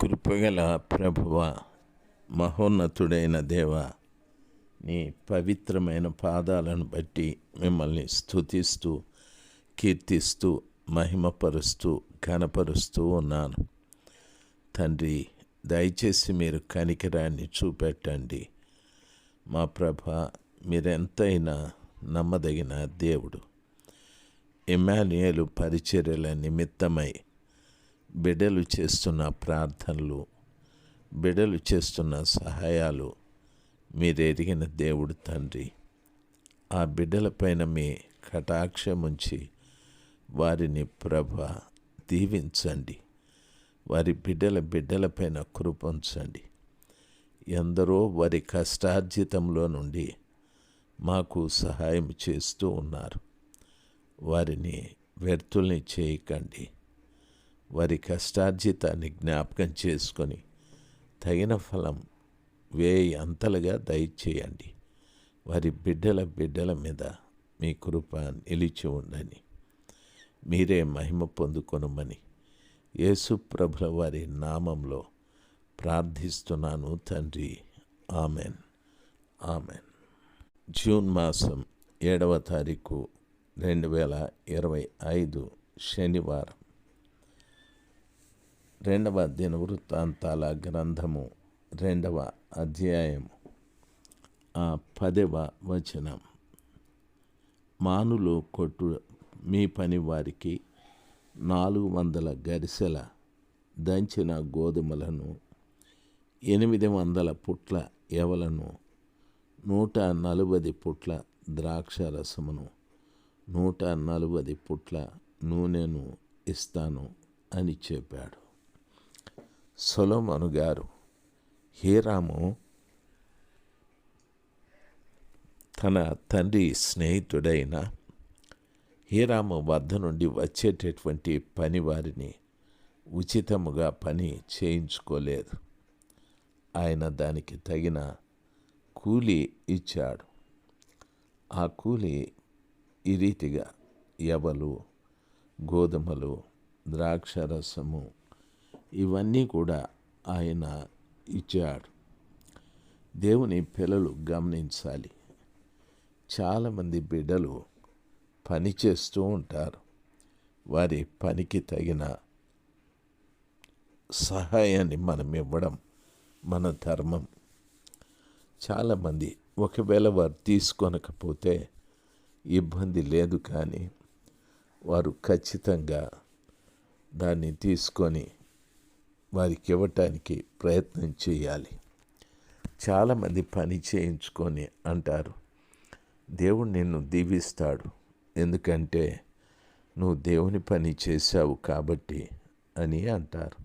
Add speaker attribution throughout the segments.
Speaker 1: కృపగల ప్రభువ మహోన్నతుడైన దేవ నీ పవిత్రమైన పాదాలను బట్టి మిమ్మల్ని స్థుతిస్తూ కీర్తిస్తూ మహిమపరుస్తూ ఘనపరుస్తూ ఉన్నాను. తండ్రి దయచేసి మీరు కనికరాన్ని చూపెట్టండి. మా ప్రభ మీరెంతైనా నమ్మదగిన దేవుడు. ఎమాన్యుయలు పరిచర్యల నిమిత్తమై బిడ్డలు చేస్తున్న ప్రార్థనలు బిడ్డలు చేస్తున్న సహాయాలు మీరెరిగిన దేవుడు తండ్రి. ఆ బిడ్డలపైన మీ కటాక్షముంచి వారిని ప్రభ దీవించండి. వారి బిడ్డల బిడ్డలపైన కృపంచండి ఎందరో వారి కష్టార్జితంలో నుండి మాకు సహాయం చేస్తూ ఉన్నారు. వారిని వ్యర్థుల్ని చేయకండి. వారి కష్టార్జితాన్ని జ్ఞాపకం చేసుకొని తగిన ఫలం వేయి అంతలుగా దయచేయండి. వారి బిడ్డల బిడ్డల మీద మీ కృప నిలిచి ఉండని మీరే మహిమ పొందుకొనమని యేసు ప్రభుల వారి నామంలో ప్రార్థిస్తున్నాను తండ్రి. ఆమెన్. ఆమెన్. జూన్ మాసం ఏడవ తారీఖు రెండు వేల ఇరవై ఐదు శనివారం. రెండవ దినవృత్తాంతాల గ్రంథము రెండవ అధ్యాయము. ఆ పదవ వచనం. మానులు కొట్టు మీ పని వారికి నాలుగు వందల గరిసెల దంచిన గోధుమలను ఎనిమిది వందల పుట్ల ఎవలను నూట నలభై పుట్ల ద్రాక్ష రసమును నూట నలభై పుట్ల నూనెను ఇస్తాను అని చెప్పాడు. సొలొమను గారు హీరాము తన తండ్రి స్నేహితుడైన హీరాము వద్ద నుండి వచ్చేటటువంటి పని వారిని ఉచితముగా పని చేయించుకోలేదు. ఆయన దానికి తగిన కూలి ఇచ్చాడు. ఆ కూలి ఈ రీతిగా ఎవలు గోధుమలు ద్రాక్షరసము ఇవన్నీ కూడా ఆయన ఇచ్చాడు. దేవుని పిల్లలు గమనించాలి. చాలామంది బిడ్డలు పని చేస్తూ ఉంటారు. వారి పనికి తగిన సహాయాన్ని మనం ఇవ్వడం మన ధర్మం. చాలామంది ఒకవేళ వారు తీసుకొనకపోతే ఇబ్బంది లేదు కానీ వారు ఖచ్చితంగా దాన్ని తీసుకొని వారికి ఇవ్వటానికి ప్రయత్నం చేయాలి. చాలామంది పని చేయించుకొని అంటారు దేవుడు నిన్ను దీవిస్తాడు. ఎందుకంటే నువ్వు దేవుని పని చేశావు కాబట్టి అని అంటారు.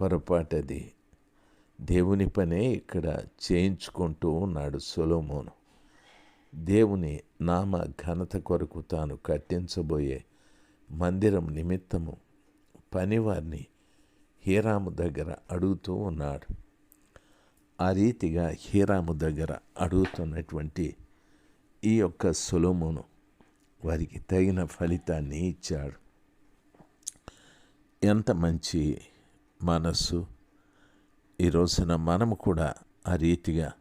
Speaker 1: పొరపాటది దేవుని పనే ఇక్కడ చేయించుకుంటూ ఉన్నాడు సొలోమోను. దేవుని నామ ఘనత కొరకు తాను కట్టించబోయే మందిరం నిమిత్తము పనివారిని హీరాము దగ్గర అడుగుతూ ఉన్నాడు. ఆ రీతిగా హీరాము దగ్గర అడుగుతున్నటువంటి ఈ యొక్క సులోమును వారికి తగిన ఫలితాన్ని ఇచ్చాడు. ఎంత మంచి మనస్సు. ఈ రోజున మనము కూడా ఆ రీతిగా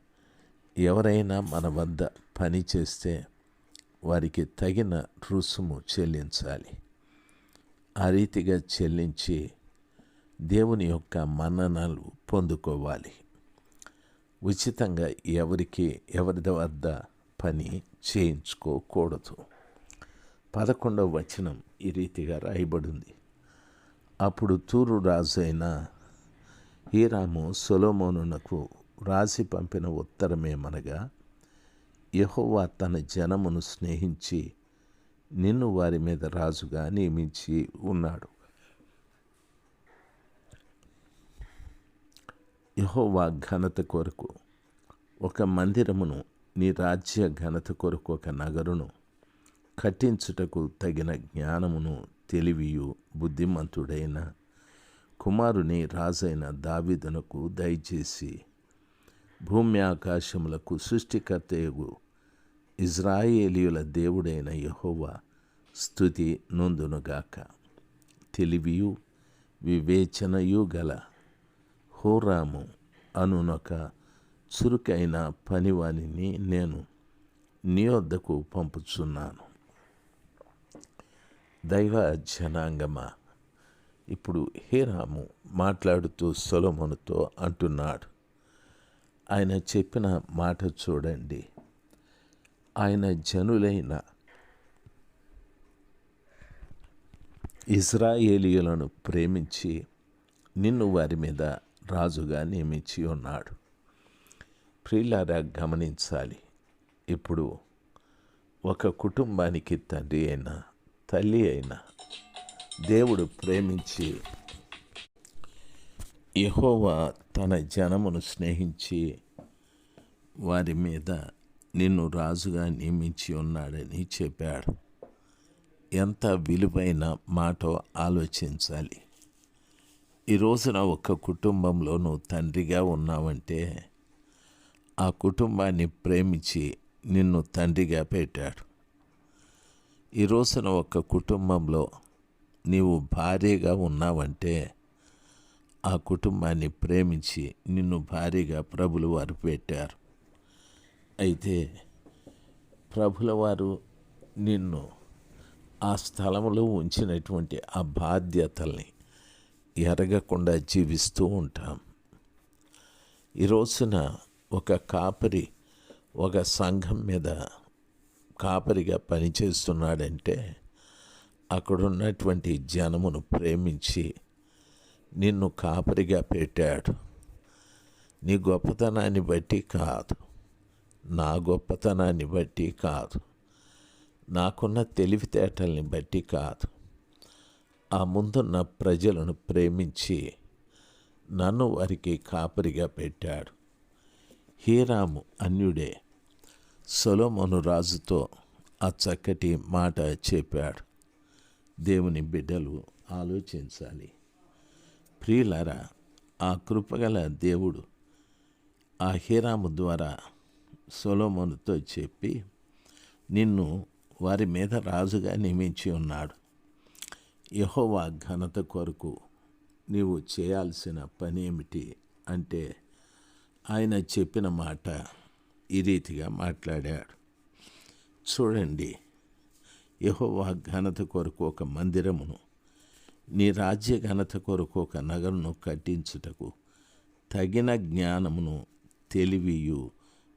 Speaker 1: ఎవరైనా మన వద్ద పని చేస్తే వారికి తగిన రుసుము చెల్లించాలి. ఆ రీతిగా చెల్లించి దేవుని యొక్క మన్ననలు పొందుకోవాలి. ఉచితంగా ఎవరికి ఎవరి వద్ద పని చేయించుకోకూడదు. పదకొండవ వచనం ఈ రీతిగా రాయబడింది. అప్పుడు తూరు రాజు అయిన హీరాము సొలోమోనునకు రాసి పంపిన ఉత్తరమేమనగా యహోవా తన జనమును స్నేహించి నిన్ను వారి మీద రాజుగా నియమించి ఉన్నాడు. యహోవా ఘనత కొరకు ఒక మందిరమును నీ రాజ్య ఘనత కొరకు ఒక నగరును కట్టించుటకు తగిన జ్ఞానమును తెలివియు బుద్ధిమంతుడైన కుమారుని రాజైన దావిదనకు దయచేసి భూమి ఆకాశములకు సృష్టికర్తయగు ఇజ్రాయేలీయుల దేవుడైన యహోవా స్థుతి నొందునుగాక. తెలివియు వివేచనయు గల హోరాము అనునొక చురుకైన పనివానిని నేను నీ వద్దకు పంపుచున్నాను. దైవ జనాంగమా? ఇప్పుడు హీరాము మాట్లాడుతూ సొలమునుతో అంటున్నాడు. ఆయన చెప్పిన మాట చూడండి. ఆయన జనులైన ఇజ్రాయేలీయులను ప్రేమించి నిన్ను వారి మీద రాజుగా నియమించి ఉన్నాడు. ప్రియులారా గమనించాలి. ఇప్పుడు ఒక కుటుంబానికి తండ్రి అయిన తల్లి అయిన దేవుడు ప్రేమించి యహోవా తన జనమును స్నేహించి వారి మీద నిన్ను రాజుగా నియమించి ఉన్నాడని చెప్పాడు. ఎంత విలువైన మాటో ఆలోచించాలి. ఈ రోజున ఒక కుటుంబంలో నువ్వు తండ్రిగా ఉన్నావంటే ఆ కుటుంబాన్ని ప్రేమించి నిన్ను తండ్రిగా పెట్టాడు. ఈ రోజున ఒక కుటుంబంలో నీవు భార్యగా ఉన్నావంటే ఆ కుటుంబాన్ని ప్రేమించి నిన్ను భారీగా ప్రభులు వారు పెట్టారు. అయితే ప్రభుల వారు నిన్ను ఆ స్థలంలో ఉంచినటువంటి ఆ బాధ్యతల్ని ఎరగకుండా జీవిస్తూ ఉంటాం. ఈ రోజున ఒక కాపరి ఒక సంఘం మీద కాపరిగా పనిచేస్తున్నాడంటే అక్కడున్నటువంటి జనమును ప్రేమించి నిన్ను కాపరిగా పెట్టాడు. నీ గొప్పతనాన్ని బట్టి కాదు. నా గొప్పతనాన్ని బట్టి కాదు. నాకున్న తెలివితేటల్ని బట్టి కాదు. ఆ ముందున్న ప్రజలను ప్రేమించి నన్ను వారికి కాపరిగా పెట్టాడు. హీరాము అన్యుడే సొలోమోను రాజుతో ఆ చక్కటి మాట చెప్పాడు. దేవుని బిడ్డలు ఆలోచించాలి. ప్రియులారా ఆ కృపగల దేవుడు ఆ హీరాము ద్వారా సొలోమోనుతో చెప్పి నిన్ను వారి మీద రాజుగా నియమించి ఉన్నాడు. యహోవా ఘనత కొరకు నీవు చేయాల్సిన పని ఏమిటి అంటే ఆయన చెప్పిన మాట ఈ రీతిగా మాట్లాడాడు. చూడండి యహోవా ఘనత కొరకు ఒక మందిరమును నీ రాజ్య ఘనత కొరకు ఒక నగరును కట్టించుటకు తగిన జ్ఞానమును తెలివియు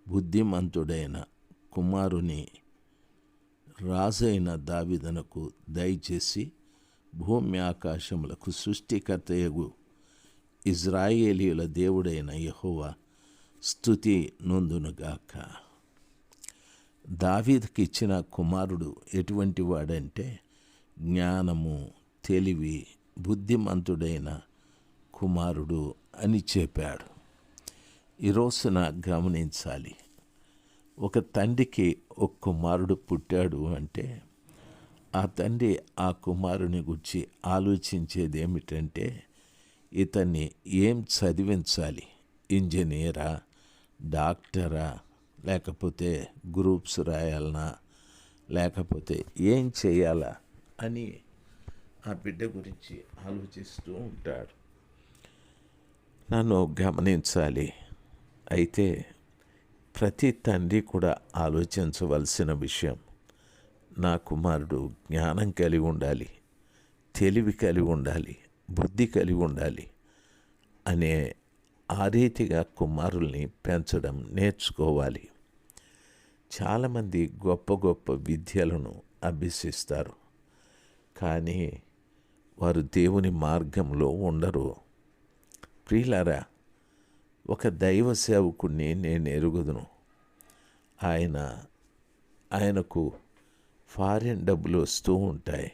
Speaker 1: బుద్ధిమంతుడైన కుమారుని రాజైన దావిదనకు దయచేసి భూమి ఆకాశములకు సృష్టికర్తయగు ఇజ్రాయేలీల దేవుడైన యహోవా స్థుతి నొందునుగాక. దావీద్కి ఇచ్చిన కుమారుడు ఎటువంటి వాడంటే జ్ఞానము తెలివి బుద్ధిమంతుడైన కుమారుడు అని చెప్పాడు. ఈరోజున గమనించాలి. ఒక తండ్రికి ఒక కుమారుడు పుట్టాడు అంటే ఆ తండ్రి ఆ కుమారుని గురించి ఆలోచించేది ఏమిటంటే ఇతన్ని ఏం చదివించాలి? ఇంజనీరా? డాక్టరా? లేకపోతే గ్రూప్స్ రాయాలనా? లేకపోతే ఏం చేయాలా? అని ఆ బిడ్డ గురించి ఆలోచిస్తూ ఉంటాడు. నన్ను గమనించాలి. అయితే ప్రతి తండ్రి కూడా ఆలోచించవలసిన విషయం నా కుమారుడు జ్ఞానం కలిగి ఉండాలి తెలివి కలిగి ఉండాలి బుద్ధి కలిగి ఉండాలి అనే ఆ రీతిగా కుమారుల్ని పెంచడం నేర్చుకోవాలి. చాలామంది గొప్ప గొప్ప విద్యలను అభ్యసిస్తారు కానీ వారు దేవుని మార్గంలో ఉండరు. ప్రియులారా ఒక దైవ సేవకుడిని నేను ఎరుగుదును. ఆయన ఆయనకు ఫారిన్ డబ్బులు వస్తూ ఉంటాయి.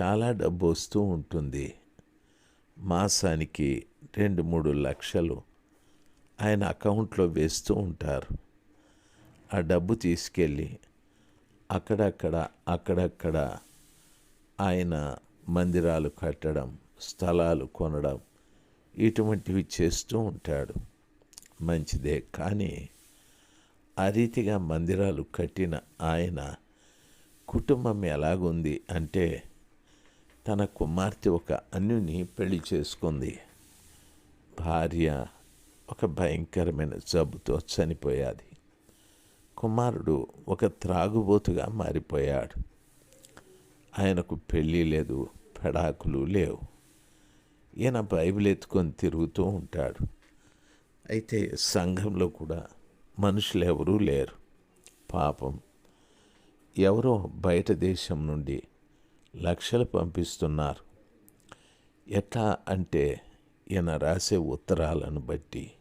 Speaker 1: చాలా డబ్బు వస్తూ ఉంటుంది. మాసానికి రెండు మూడు లక్షలు ఆయన అకౌంట్లో వేస్తూ ఉంటారు. ఆ డబ్బు తీసుకెళ్ళి అక్కడక్కడ అక్కడక్కడ ఆయన మందిరాలు కట్టడం స్థలాలు కొనడం ఇటువంటివి చేస్తూ ఉంటాడు. మంచిదే. కానీ ఆ రీతిగా మందిరాలు కట్టిన ఆయన కుటుంబం ఎలాగుంది అంటే తన కుమార్తె ఒక అన్యుని పెళ్ళి చేసుకుంది. భార్య ఒక భయంకరమైన జబ్బుతో చనిపోయాది. కుమారుడు ఒక త్రాగుబోతుగా మారిపోయాడు. ఆయనకు పెళ్ళి లేదు పెడాకులు లేవు. ఈయన బైబిల్ ఎత్తుకొని తిరుగుతూ ఉంటాడు. అయితే సంఘంలో కూడా మనుషులు ఎవరూ లేరు. పాపం ఎవరో బయట దేశం నుండి లక్షలు పంపిస్తున్నారు. ఎట్లా అంటే ఈయన రాసే ఉత్తరాలను బట్టి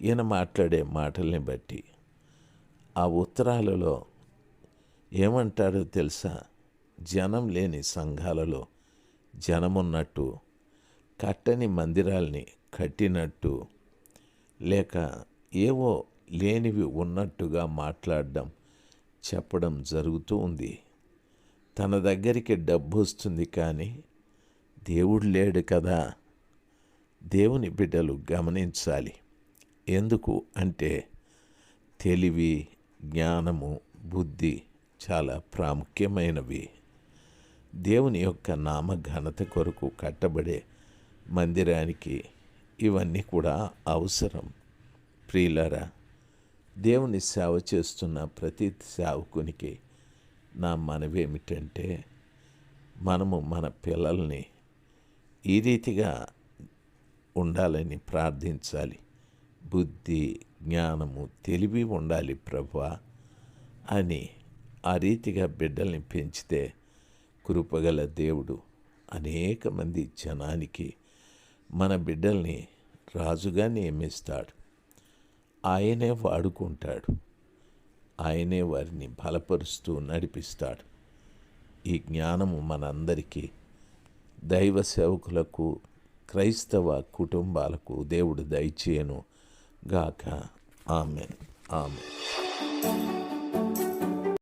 Speaker 1: ఈయన మాట్లాడే మాటల్ని బట్టి. ఆ ఉత్తరాలలో ఏమంటాడో తెలుసా? జనం లేని సంఘాలలో జనమున్నట్టు కట్టని మందిరాల్ని కట్టినట్టు లేక ఏవో లేనివి ఉన్నట్టుగా మాట్లాడడం చెప్పడం జరుగుతూ ఉంది. తన దగ్గరికి డబ్బు వస్తుంది కానీ దేవుడు లేడు కదా. దేవుని బిడ్డలు గమనించాలి. ఎందుకు అంటే తెలివి జ్ఞానము బుద్ధి చాలా ప్రాముఖ్యమైనవి. దేవుని యొక్క నామఘనత కొరకు కట్టబడే మందిరానికి ఇవన్నీ కూడా అవసరం. ప్రియులరా దేవుని సేవ చేస్తున్న ప్రతి సేవకునికి నా మనవేమిటంటే మనము మన పిల్లల్ని ఈ రీతిగా ఉండాలని ప్రార్థించాలి. బుద్ధి జ్ఞానము తెలివి ఉండాలి ప్రభా అని ఆ రీతిగా బిడ్డల్ని పెంచితే కృపగల దేవుడు అనేక మంది జనానికి మన బిడ్డల్ని రాజుగా నియమిస్తాడు. ఆయనే వాడుకుంటాడు. ఆయనే వారిని బలపరుస్తూ నడిపిస్తాడు. ఈ జ్ఞానము మనందరికీ దైవ సేవకులకు క్రైస్తవ కుటుంబాలకు దేవుడు దయచేయను గాక. ఆమె ఆమె